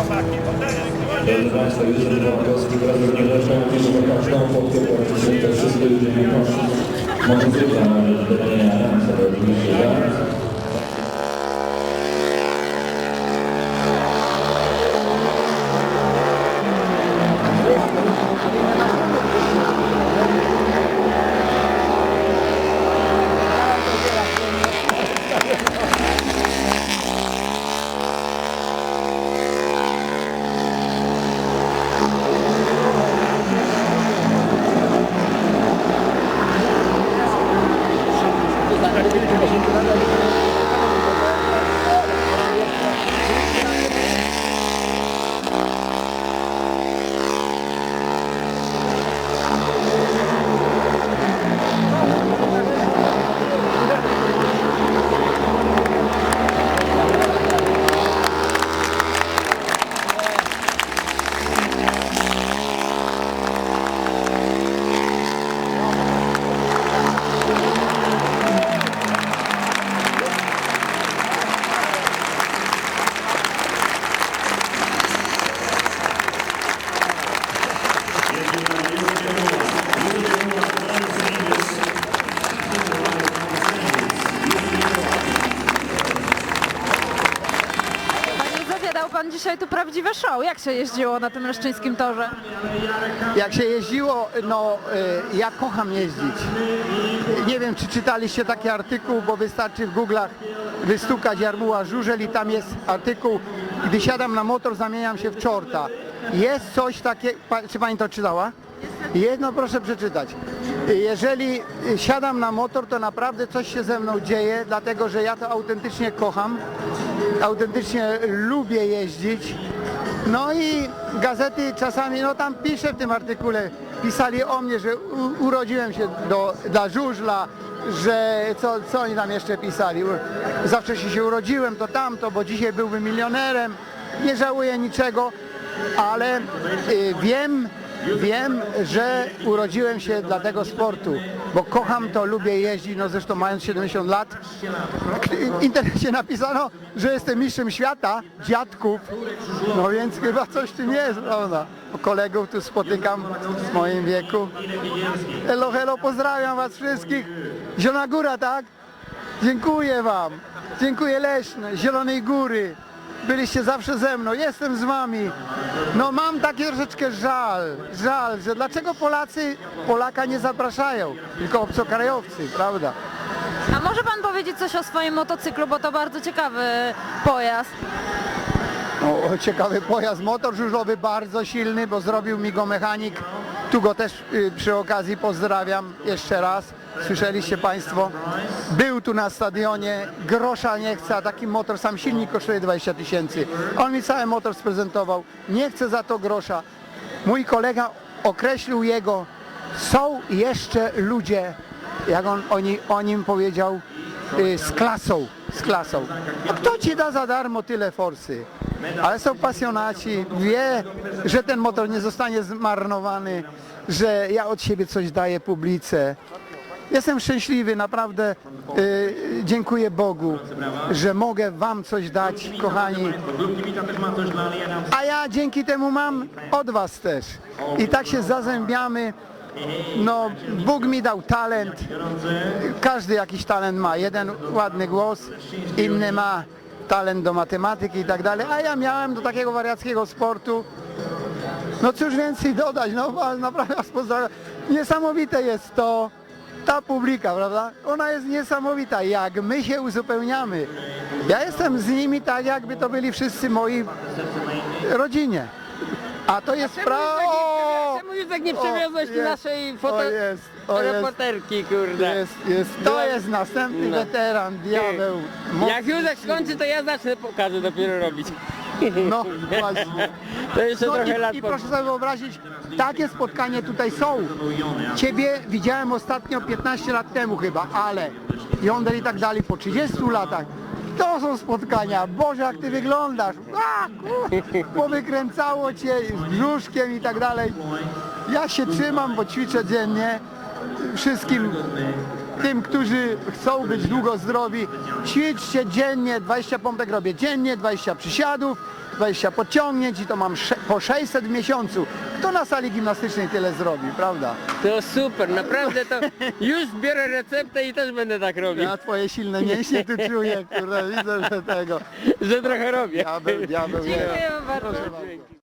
Drodzy Państwo, Józef Nowakowski wraz z Nierzeczą bierze każdą fotkę praktycznie te wszystkie ludzie nie kończą. Może wyda, ale do dnia ręce, bo już nie dzisiaj tu prawdziwe show. Jak się jeździło na tym leszczyńskim torze? Jak się jeździło, no y, ja kocham jeździć. Nie wiem, czy czytaliście taki artykuł, bo wystarczy w Google'ach wystukać Jarmuła Żużel i tam jest artykuł, gdy siadam na motor, zamieniam się w czorta. Jest coś takiego, czy pani to czytała? Jedno proszę przeczytać. Jeżeli siadam na motor, to naprawdę coś się ze mną dzieje, dlatego że ja to autentycznie kocham, autentycznie lubię jeździć. No i gazety czasami, no tam piszę w tym artykule, pisali o mnie, że u, urodziłem się do, dla żużla, że co, co oni tam jeszcze pisali, zawsze się, się urodziłem, to tamto, bo dzisiaj byłbym milionerem, nie żałuję niczego, ale y, wiem, wiem, że urodziłem się dla tego sportu, bo kocham to, lubię jeździć, no zresztą mając 70 lat, w internecie napisano, że jestem mistrzem świata, dziadków, no więc chyba coś w tym jest, prawda? Kolegów tu spotykam w moim wieku. Hello, hello, pozdrawiam was wszystkich. Zielona Góra, tak? Dziękuję wam. Dziękuję Leśne, Zielonej Góry. Byliście zawsze ze mną, jestem z wami. No mam takie troszeczkę żal, żal, że dlaczego Polacy Polaka nie zapraszają, tylko obcokrajowcy, prawda? A może pan powiedzieć coś o swoim motocyklu, bo to bardzo ciekawy pojazd. O, ciekawy pojazd, motor żużlowy bardzo silny, bo zrobił mi go mechanik. Tu go też y, przy okazji pozdrawiam jeszcze raz. Słyszeliście Państwo? Był tu na stadionie, grosza nie chce, a taki motor, sam silnik kosztuje 20 tysięcy. On mi cały motor sprezentował, nie chce za to grosza. Mój kolega określił jego, są jeszcze ludzie, jak on o, ni, o nim powiedział, y, z klasą, z klasą. A kto ci da za darmo tyle forsy? Ale są pasjonaci, wie, że ten motor nie zostanie zmarnowany, że ja od siebie coś daję publice. Jestem szczęśliwy, naprawdę y, dziękuję Bogu, że mogę Wam coś dać, kochani. A ja dzięki temu mam od Was też. I tak się zazębiamy. No, Bóg mi dał talent. Każdy jakiś talent ma. Jeden ładny głos, inny ma talent do matematyki i tak dalej. A ja miałem do takiego wariackiego sportu. No cóż więcej dodać, no naprawdę. Niesamowite jest to, ta publika, prawda? Ona jest niesamowita, jak my się uzupełniamy. Ja jestem z nimi tak, jakby to byli wszyscy moi rodzinie. A to jest prawo. Czemu już tak nie O, przewiozłeś jest, naszej o foto... jest, o jest. reporterki, kurde? Jest, jest, to jest następny No. weteran, diabeł. Jak Józek skończy, to ja zacznę pokazy dopiero robić. No właśnie. To jeszcze No trochę i, lat I po... proszę sobie wyobrazić, takie spotkania tutaj są. Ciebie widziałem ostatnio 15 lat temu chyba, ale Yonder i tak dalej po 30 latach. To są spotkania. Boże, jak ty wyglądasz. A, kur- powykręcało cię z brzuszkiem i tak dalej. Ja się trzymam, bo ćwiczę dziennie. Wszystkim tym, którzy chcą być długo zdrowi, ćwiczcie dziennie, 20 pompek robię dziennie, 20 przysiadów, 20 podciągnięć i to mam po 600 w miesiącu. Kto na sali gimnastycznej tyle zrobi, prawda? To super, naprawdę to już biorę receptę i też będę tak robił, Ja twoje silne mięśnie tu czuję, kurde, widzę, że tego. że trochę robię. Diabeł, diabeł. Dziękuję bardzo. Proszę bardzo.